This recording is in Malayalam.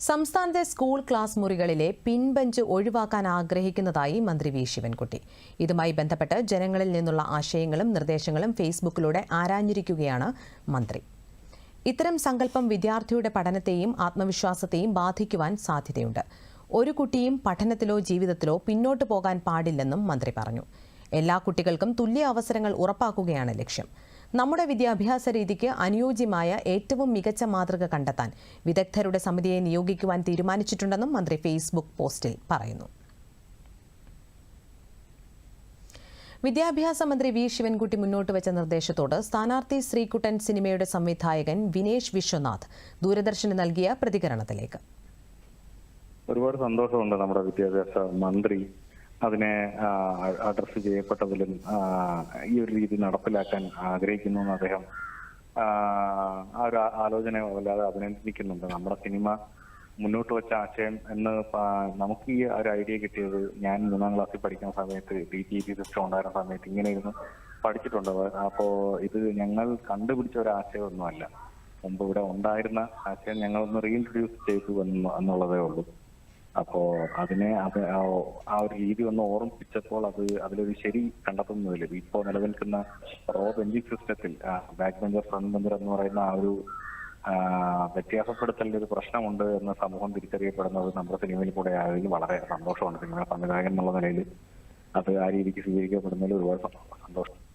സംസ്ഥാനത്തെ സ്കൂൾ ക്ലാസ് മുറികളിലെ പിൻബെഞ്ച് ഒഴിവാക്കാൻ ആഗ്രഹിക്കുന്നതായി മന്ത്രി വി. ശിവൻകുട്ടി. ഇതുമായി ബന്ധപ്പെട്ട് ജനങ്ങളിൽ നിന്നുള്ള ആശയങ്ങളും നിർദ്ദേശങ്ങളും ഫേസ്ബുക്കിലൂടെ ആരാഞ്ഞിരിക്കുകയാണ് മന്ത്രി. ഇത്തരം സങ്കല്പം വിദ്യാർത്ഥിയുടെ പഠനത്തെയും ആത്മവിശ്വാസത്തെയും ബാധിക്കുവാൻ സാധ്യതയുണ്ട്. ഒരു കുട്ടിയും പഠനത്തിലോ ജീവിതത്തിലോ പിന്നോട്ട് പോകാൻ പാടില്ലെന്നും മന്ത്രി പറഞ്ഞു. എല്ലാ കുട്ടികൾക്കും തുല്യ അവസരങ്ങൾ ഉറപ്പാക്കുകയാണ് ലക്ഷ്യം. നമ്മുടെ വിദ്യാഭ്യാസ രീതിക്ക് അനുയോജ്യമായ ഏറ്റവും മികച്ച മാതൃക കണ്ടെത്താൻ വിദഗ്ധരുടെ സമിതിയെ നിയോഗിക്കുവാൻ തീരുമാനിച്ചിട്ടുണ്ടെന്നും മന്ത്രി ഫേസ്ബുക്ക് പോസ്റ്റിൽ പറയുന്നു. വിദ്യാഭ്യാസ മന്ത്രി വി. ശിവൻകുട്ടി മുന്നോട്ട് വെച്ച നിർദ്ദേശത്തോട് സ്ഥാനാർത്ഥി ശ്രീകുട്ടൻ സിനിമയുടെ സംവിധായകൻ വിനേഷ് വിശ്വനാഥ് ദൂരദർശന് നൽകിയ പ്രതികരണത്തിലേക്ക്. ഒരുപാട് സന്തോഷമുണ്ട് നമ്മുടെ വിദ്യാഭ്യാസ മന്ത്രി അതിനെ അഡ്രസ് ചെയ്യപ്പെട്ടതിലും ഈ ഒരു രീതി നടപ്പിലാക്കാൻ ആഗ്രഹിക്കുന്നു എന്ന് അദ്ദേഹം ആ, ഒരു ആലോചന വല്ലാതെ അഭിനന്ദിക്കുന്നുണ്ട്. നമ്മുടെ സിനിമ മുന്നോട്ട് വെച്ച ആശയം എന്ന് നമുക്ക് ഈ ഒരു ഐഡിയ കിട്ടിയത് ഞാൻ മൂന്നാം ക്ലാസ്സിൽ പഠിക്കുന്ന സമയത്ത് ഡി ടി പി സിസ്റ്റം ഉണ്ടായിരുന്ന സമയത്ത് ഇങ്ങനെ ഇരുന്ന് പഠിച്ചിട്ടുണ്ട്. അപ്പോ ഇത് ഞങ്ങൾ കണ്ടുപിടിച്ച ഒരു ആശയമൊന്നുമല്ല. മുമ്പ് ഇവിടെ ഉണ്ടായിരുന്ന ആശയം ഞങ്ങളൊന്ന് റീഇൻട്രൊഡ്യൂസ് ചെയ്തു എന്നുള്ളതേ ഉള്ളൂ. അപ്പോ അതിനെ അത് ആ- ഒരു രീതി ഒന്ന് ഓർമ്മിപ്പിച്ചപ്പോൾ അത് അതിലൊരു ശരി കണ്ടെത്തുന്നതിൽ ഇപ്പോൾ നിലനിൽക്കുന്ന റോ ബെഞ്ചിങ് സിസ്റ്റത്തിൽ ബാക്ക് ബെഞ്ചർ ഫ്രണ്ട് ബെഞ്ചർ എന്ന് പറയുന്ന ആ ഒരു വ്യത്യാസപ്പെടുത്തലിന്റെ ഒരു പ്രശ്നമുണ്ട് എന്ന് സമൂഹം തിരിച്ചറിയപ്പെടുന്നത് നമ്മുടെ സിനിമയിൽ കൂടെ ആയതിൽ വളരെ സന്തോഷമാണ്. സിനിമ സംവിധായകൻ എന്നുള്ള നിലയിൽ അത് ആ രീതിക്ക് സ്വീകരിക്കപ്പെടുന്നതിൽ ഒരുപാട് സന്തോഷം.